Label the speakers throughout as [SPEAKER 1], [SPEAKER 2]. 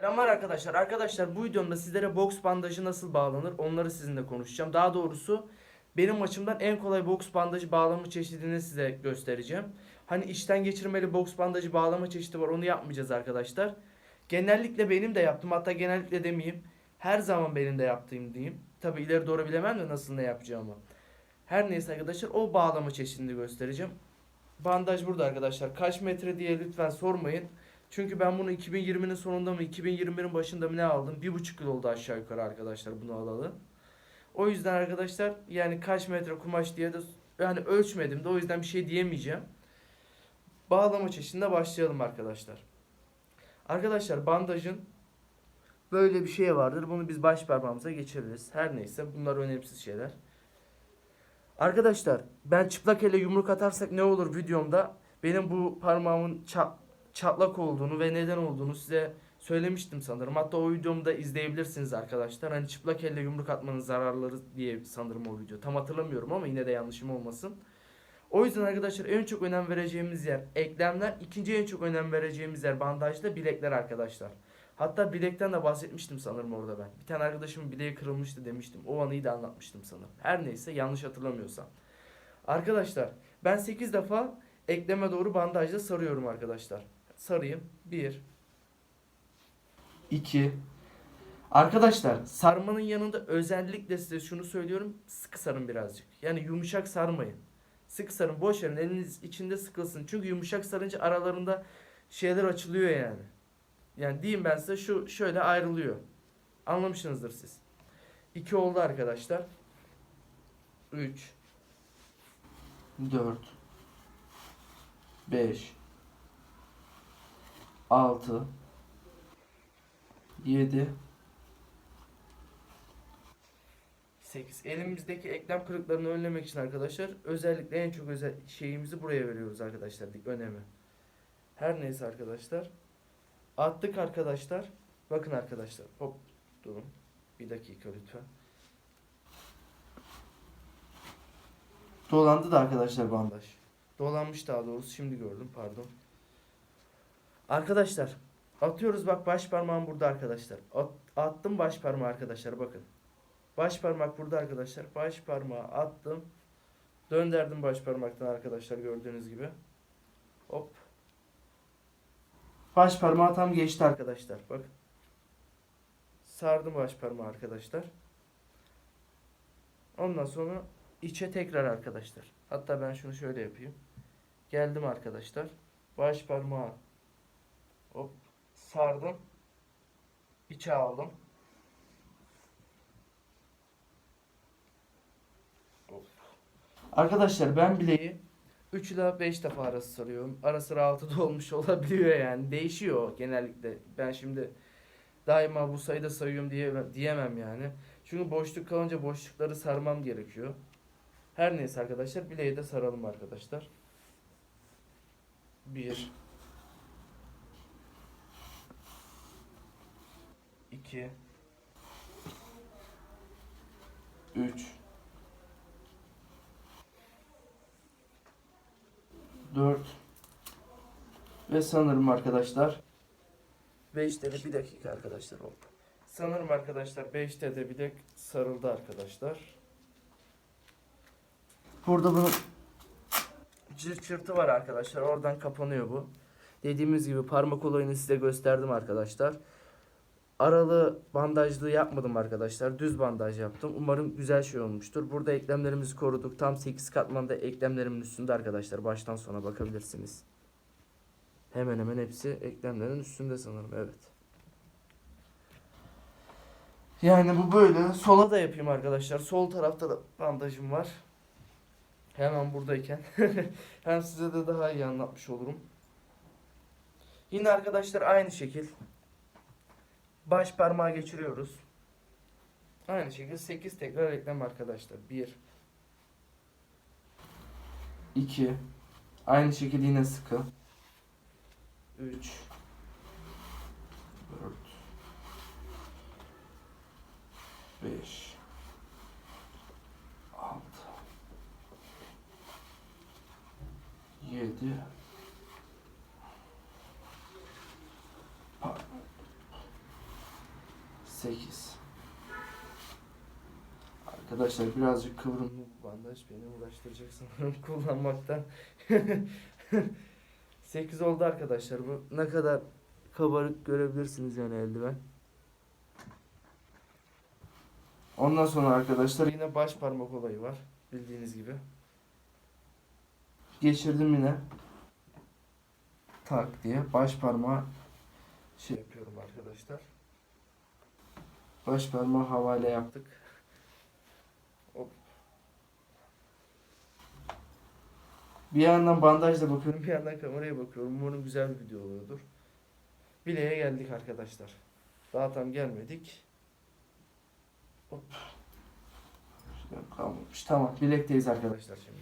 [SPEAKER 1] Selamlar arkadaşlar. Arkadaşlar bu videomda sizlere boks bandajı nasıl bağlanır onları sizinle konuşacağım. Daha doğrusu benim açımdan en kolay boks bandajı bağlama çeşidini size göstereceğim. Hani içten geçirmeli boks bandajı bağlama çeşidi var onu yapmayacağız arkadaşlar. Genellikle benim de yaptım hatta genellikle demeyeyim. Her zaman benim de yaptığım diyeyim. Tabi ileri doğru bilemem de nasıl ne yapacağımı. Her neyse arkadaşlar o bağlama çeşidini göstereceğim. Bandaj burada arkadaşlar. Kaç metre diye lütfen sormayın. Çünkü ben bunu 2020'nin sonunda mı 2021'in başında mı ne aldım? Bir buçuk yıl oldu aşağı yukarı arkadaşlar bunu alalı. O yüzden arkadaşlar yani kaç metre kumaş diye de yani ölçmedim de o yüzden bir şey diyemeyeceğim. Bağlama çeşidinde başlayalım arkadaşlar. Arkadaşlar bandajın böyle bir şey vardır. Bunu biz baş parmağımıza geçiririz. Her neyse bunlar önemsiz şeyler. Arkadaşlar ben çıplak elle yumruk atarsak ne olur videomda benim bu parmağımın ça- çatlak olduğunu ve neden olduğunu size söylemiştim sanırım. Hatta o videomu da izleyebilirsiniz arkadaşlar. Hani çıplak elle yumruk atmanın zararları diye sanırım o video. Tam hatırlamıyorum ama yine de yanlışım olmasın. O yüzden arkadaşlar en çok önem vereceğimiz yer eklemler. ikinci en çok önem vereceğimiz yer bandajda bilekler arkadaşlar. Hatta bilekten de bahsetmiştim sanırım orada ben. Bir tane arkadaşımın bileği kırılmıştı demiştim. O anıyı da anlatmıştım sanırım. Her neyse yanlış hatırlamıyorsam. Arkadaşlar ben 8 defa ekleme doğru bandajla sarıyorum arkadaşlar. Sarayım. 1 2 Arkadaşlar sarmanın yanında özellikle size şunu söylüyorum. Sıkı sarın birazcık. Yani yumuşak sarmayın. Sıkı sarın. Boş verin. Eliniz içinde sıkılsın. Çünkü yumuşak sarınca aralarında şeyler açılıyor yani. Yani diyeyim ben size şu şöyle ayrılıyor. Anlamışsınızdır siz. 2 oldu arkadaşlar. 3 4 5 6 7 8 elimizdeki eklem kırıklarını önlemek için arkadaşlar özellikle en çok özel şeyimizi buraya veriyoruz arkadaşlar önemi. Her neyse arkadaşlar attık arkadaşlar. Bakın arkadaşlar hop durun bir dakika lütfen. Dolandı da arkadaşlar bandaj. Dolanmış daha doğrusu şimdi gördüm pardon. Arkadaşlar atıyoruz bak baş parmağım burada arkadaşlar. At, attım baş parmağı arkadaşlar bakın. Baş parmak burada arkadaşlar. Baş parmağı attım. Döndürdüm baş parmaktan arkadaşlar gördüğünüz gibi. Hop. Baş parmağı tam geçti arkadaşlar. Bak. Sardım baş parmağı arkadaşlar. Ondan sonra içe tekrar arkadaşlar. Hatta ben şunu şöyle yapayım. Geldim arkadaşlar. Baş parmağı hop sardım. İçe aldım. Hop. Arkadaşlar ben bileği 3 ila 5 defa arası sarıyorum. Ara sıra 6 da olmuş olabiliyor yani. Değişiyor genellikle. Ben şimdi daima bu sayıda sayıyorum diye diyemem yani. Çünkü boşluk kalınca boşlukları sarmam gerekiyor. Her neyse arkadaşlar bileği de saralım arkadaşlar. 1 2 3 4 ve sanırım arkadaşlar 5'te de bir dakika arkadaşlar oldu. Sanırım arkadaşlar 5'te de bilek sarıldı arkadaşlar. Burada bunun cırt çırtı var arkadaşlar. Oradan kapanıyor bu. Dediğimiz gibi parmak olayını size gösterdim arkadaşlar. Aralı bandajlı yapmadım arkadaşlar. Düz bandaj yaptım. Umarım güzel şey olmuştur. Burada eklemlerimizi koruduk. Tam 8 katmanda eklemlerimin üstünde arkadaşlar. Baştan sona bakabilirsiniz. Hemen hemen hepsi eklemlerin üstünde sanırım. Evet. Yani bu böyle. Sola da yapayım arkadaşlar. Sol tarafta da bandajım var. Hemen buradayken. Hem size de daha iyi anlatmış olurum. Yine arkadaşlar aynı şekil. Baş parmağı geçiriyoruz. Aynı şekilde 8 tekrar eklem arkadaşlar. 1 2 Aynı şekilde yine sıkı. 3 4 5 6 7 8 Arkadaşlar birazcık kıvrımlı bu bandaj beni uğraştıracak sanırım kullanmaktan. 8 oldu arkadaşlar bu ne kadar kabarık görebilirsiniz yani eldiven. Ondan sonra arkadaşlar yine baş parmak olayı var bildiğiniz gibi. Geçirdim yine tak diye baş parmağı şey yapıyorum arkadaşlar. Baş parmağı havale yaptık. Hop. Bir yandan bandajla bakıyorum, bir yandan kameraya bakıyorum. Umarım güzel bir video oluyordur. Bileğe geldik arkadaşlar. Daha tam gelmedik. Hop. Kalmamış. Tamam, bilekteyiz arkadaşlar şimdi.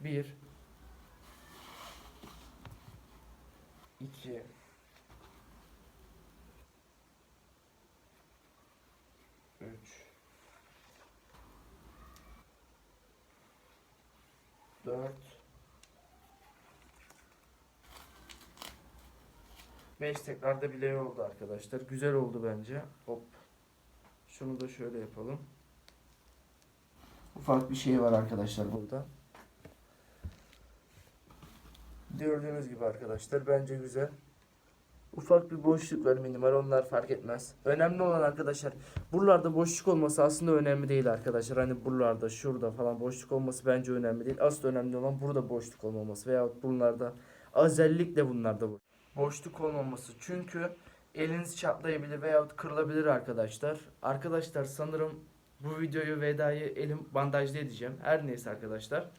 [SPEAKER 1] Bir. İki. 4 5 tekrarda bile oldu arkadaşlar. Güzel oldu bence. Hop. Şunu da şöyle yapalım. Ufak bir şey var arkadaşlar burada. Gördüğünüz gibi arkadaşlar bence güzel. Ufak bir boşluk var minimal onlar fark etmez. Önemli olan arkadaşlar buralarda boşluk olması aslında önemli değil arkadaşlar. Hani buralarda şurada falan boşluk olması bence önemli değil. Asıl önemli olan burada boşluk olmaması veyahut bunlarda özellikle bunlarda bu- boşluk olmaması. Çünkü eliniz çatlayabilir veyahut kırılabilir arkadaşlar. Arkadaşlar sanırım bu videoyu vedayı elim bandajlı edeceğim. Her neyse arkadaşlar.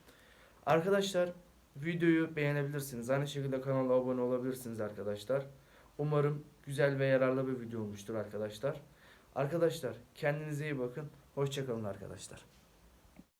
[SPEAKER 1] Arkadaşlar videoyu beğenebilirsiniz. Aynı şekilde kanala abone olabilirsiniz arkadaşlar. Umarım güzel ve yararlı bir video olmuştur arkadaşlar. Arkadaşlar kendinize iyi bakın. Hoşçakalın arkadaşlar.